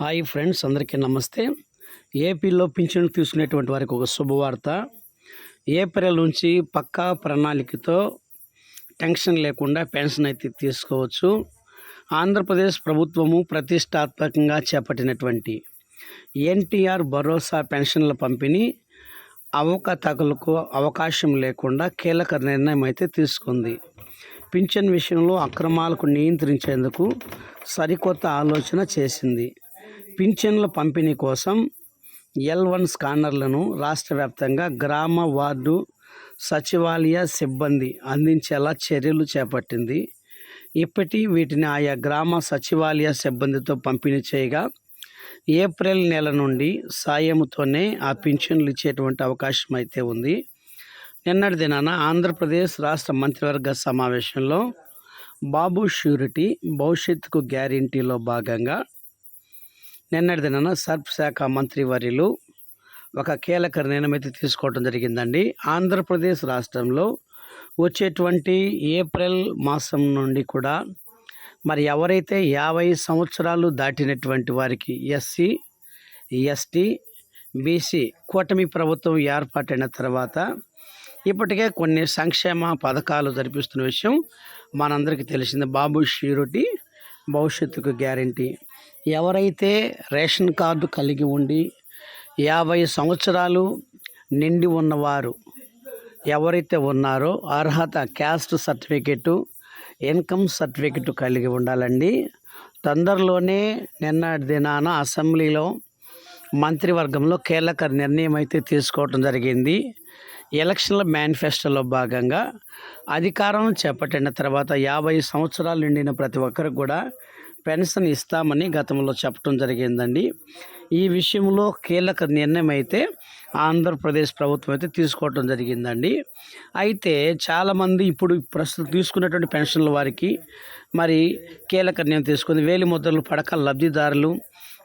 Hi friends అందరికీ నమస్తే. ఏపీలో పింఛన్ తీసుకునేటువంటి వారికి ఒక శుభవార్త. ఏప్రిల్ నుంచి పక్కా ప్రణాళికతో టెన్షన్ లేకుండా పెన్షన్ అయితే తీసుకోవచ్చు. ఆంధ్రప్రదేశ్ ప్రభుత్వము ప్రతిష్టాత్మకంగా చేపట్టినటువంటి ఎన్టీఆర్ భరోసా పెన్షన్ల పంపిణీ అవకతవకలకు అవకాశం లేకుండా కీలక నిర్ణయం అయితే తీసుకుంది. పింఛన్ విషయంలో అక్రమాలకు నియంత్రించేందుకు సరికొత్త ఆలోచన చేసింది. పింఛన్ల పంపిణీ కోసం ఎల్ వన్ స్కానర్లను రాష్ట్ర వ్యాప్తంగా గ్రామ వార్డు సచివాలయ సిబ్బంది అందించేలా చర్యలు చేపట్టింది. ఇప్పటి వీటిని ఆయా గ్రామ సచివాలయ సిబ్బందితో పంపిణీ చేయగా ఏప్రిల్ నెల నుండి సాయంతోనే ఆ పింఛన్లు ఇచ్చేటువంటి అవకాశం అయితే ఉంది. నిన్నటి దినాన ఆంధ్రప్రదేశ్ రాష్ట్ర మంత్రివర్గ సమావేశంలో బాబు షూరిటీ భవిష్యత్తుకు గ్యారంటీలో భాగంగా నిన్నటి దినాన సర్ప్ శాఖ మంత్రి వర్యులు ఒక కీలక నిర్ణయం అయితే తీసుకోవడం జరిగిందండి. ఆంధ్రప్రదేశ్ రాష్ట్రంలో వచ్చేటువంటి ఏప్రిల్ మాసం నుండి కూడా మరి ఎవరైతే యాభై సంవత్సరాలు దాటినటువంటి వారికి ఎస్సీ ఎస్టీ బీసీ కూటమి ప్రభుత్వం ఏర్పాటైన తర్వాత ఇప్పటికే కొన్ని సంక్షేమ పథకాలు జరిపిస్తున్న విషయం మనందరికీ తెలిసింది. బాబు షూరిటీ భవిష్యత్తుకు గ్యారంటీ. ఎవరైతే రేషన్ కార్డు కలిగి ఉండి యాభై సంవత్సరాలు నిండి ఉన్నవారు ఎవరైతే ఉన్నారో అర్హత క్యాస్ట్ సర్టిఫికెటు ఇన్కమ్ సర్టిఫికెట్ కలిగి ఉండాలండి. తొందరలోనే నిన్నటి దినాన అసెంబ్లీలో మంత్రివర్గంలో కీలక నిర్ణయం అయితే తీసుకోవడం జరిగింది. ఎలక్షన్ల మేనిఫెస్టోలో భాగంగా అధికారం చేపట్టిన తర్వాత యాభై సంవత్సరాలు నిండిన ప్రతి ఒక్కరికి కూడా పెన్షన్ ఇస్తామని గతంలో చెప్పడం జరిగిందండి. ఈ విషయంలో కీలక నిర్ణయం అయితే ఆంధ్రప్రదేశ్ ప్రభుత్వం అయితే తీసుకోవటం జరిగిందండి. అయితే చాలామంది ఇప్పుడు ప్రస్తుతం తీసుకున్నటువంటి పెన్షన్ల వారికి మరి కీలక నిర్ణయం తీసుకుంది. వేలి ముద్రలు పడక లబ్ధిదారులు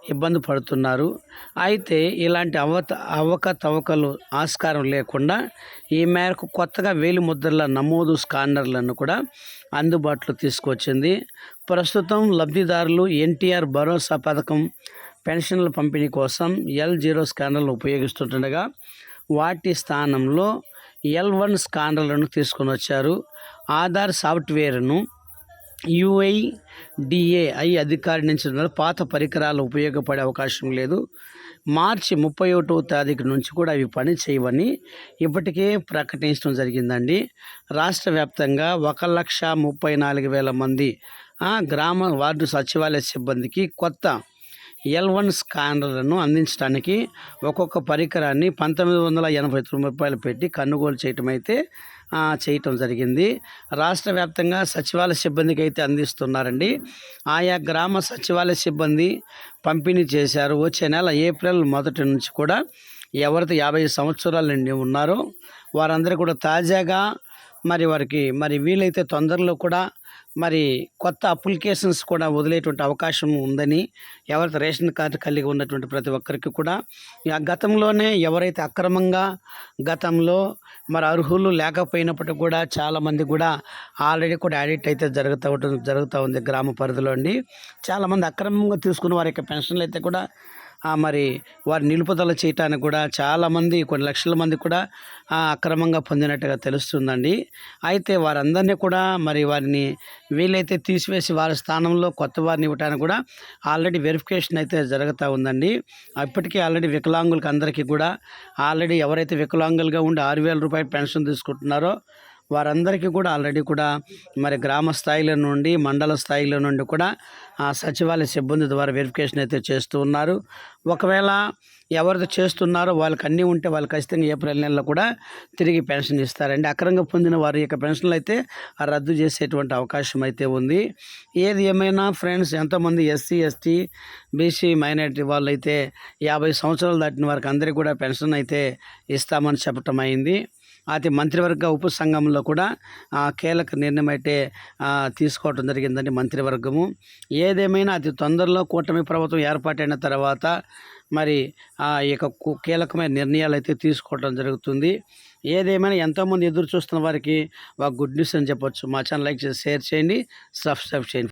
ఇబ్బంది పడుతున్నారు. అయితే ఇలాంటి అవత అవకతవకలు ఆస్కారం లేకుండా ఈ మేరకు కొత్తగా వేలి ముద్రల నమోదు స్కానర్లను కూడా అందుబాటులో తీసుకొచ్చింది. ప్రస్తుతం లబ్ధిదారులు ఎన్టీఆర్ భరోసా పథకం పెన్షన్ల పంపిణీ కోసం ఎల్ జీరో స్కానర్లు ఉపయోగిస్తుండగా వాటి స్థానంలో ఎల్ వన్ స్కానర్లను తీసుకొని వచ్చారు. ఆధార్ సాఫ్ట్వేర్ను యుఐడిఏఐ అధికారి నుంచి పాత పరికరాలు ఉపయోగపడే అవకాశం లేదు. మార్చి ముప్పై ఒకటో తారీఖు నుంచి కూడా అవి పని చేయవని ఇప్పటికే ప్రకటించడం జరిగిందండి. రాష్ట్ర వ్యాప్తంగా ఒక లక్ష ముప్పై నాలుగు వేల మంది గ్రామ వార్డు సచివాలయ సిబ్బందికి కొత్త ఎల్ వన్ స్కానర్లను అందించడానికి ఒక్కొక్క పరికరాన్ని పంతొమ్మిది వందల ఎనభై తొమ్మిది రూపాయలు పెట్టి కొనుగోలు చేయటం అయితే చేయటం జరిగింది. రాష్ట్ర వ్యాప్తంగా సచివాలయ సిబ్బందికి అయితే అందిస్తున్నారండి. ఆయా గ్రామ సచివాలయ సిబ్బంది పంపిణీ చేశారు. వచ్చే నెల ఏప్రిల్ మొదటి నుంచి కూడా ఎవరైతే యాభై సంవత్సరాల నుండి ఉన్నారో వారందరూ కూడా తాజాగా మరి వారికి మరి వీలైతే తొందరలో కూడా మరి కొత్త అప్లికేషన్స్ కూడా వదిలేటువంటి అవకాశం ఉందని ఎవరైతే రేషన్ కార్డు కలిగి ఉన్నటువంటి ప్రతి ఒక్కరికి కూడా గతంలోనే ఎవరైతే అక్రమంగా గతంలో మరి అర్హులు లేకపోయినప్పటికీ కూడా చాలామంది కూడా ఆల్రెడీ కూడా యాడిట్ అయితే జరుగుతూ ఉంటుంది జరుగుతూ ఉంది గ్రామ పరిధిలో అండి. చాలామంది అక్రమంగా తీసుకున్న వారి యొక్క పెన్షన్లు అయితే కూడా మరి వారి నిలుపుదల చేయటానికి కూడా చాలామంది కొన్ని లక్షల మంది కూడా అక్రమంగా పొందినట్టుగా తెలుస్తుందండి. అయితే వారందరినీ కూడా మరి వారిని వీలైతే తీసివేసి వారి స్థానంలో కొత్త వారిని ఇవ్వటానికి కూడా ఆల్రెడీ వెరిఫికేషన్ అయితే జరుగుతూ ఉందండి. అప్పటికే ఆల్రెడీ వికలాంగులకు అందరికీ కూడా ఆల్రెడీ ఎవరైతే వికలాంగులుగా ఉండి ఆరు వేల రూపాయలు పెన్షన్ తీసుకుంటున్నారో వారందరికీ కూడా ఆల్రెడీ కూడా మరి గ్రామ స్థాయిలో నుండి మండల స్థాయిలో నుండి కూడా ఆ సచివాలయ సిబ్బంది ద్వారా వెరిఫికేషన్ అయితే చేస్తూ ఉన్నారు. ఒకవేళ ఎవరితో చేస్తున్నారో వాళ్ళకి అన్నీ ఉంటే వాళ్ళు ఖచ్చితంగా ఏప్రిల్ నెలలో కూడా తిరిగి పెన్షన్ ఇస్తారండి. అక్రంగా పొందిన వారి యొక్క పెన్షన్లు అయితే రద్దు చేసేటువంటి అవకాశం అయితే ఉంది. ఏది ఏమైనా ఫ్రెండ్స్ ఎంతోమంది ఎస్సీ ఎస్టీ బీసీ మైనారిటీ వాళ్ళు అయితే యాభై సంవత్సరాలు దాటిన వారికి అందరికీ కూడా పెన్షన్ అయితే ఇస్తామని చెప్పటం అయింది. అది మంత్రివర్గ ఉపసంఘంలో కూడా కీలక నిర్ణయం అయితే తీసుకోవటం జరిగిందండి మంత్రివర్గము. ఏదేమైనా అతి తొందరలో కూటమి ప్రభుత్వం ఏర్పాటైన తర్వాత మరి ఆ యొక్క కీలకమైన నిర్ణయాలు అయితే తీసుకోవడం జరుగుతుంది. ఏదేమైనా ఎంతోమంది ఎదురు చూస్తున్న వారికి ఒక గుడ్ న్యూస్ అని చెప్పొచ్చు. మా ఛానల్ లైక్ చేసి షేర్ చేయండి. సబ్స్క్రైబ్ చేయండి.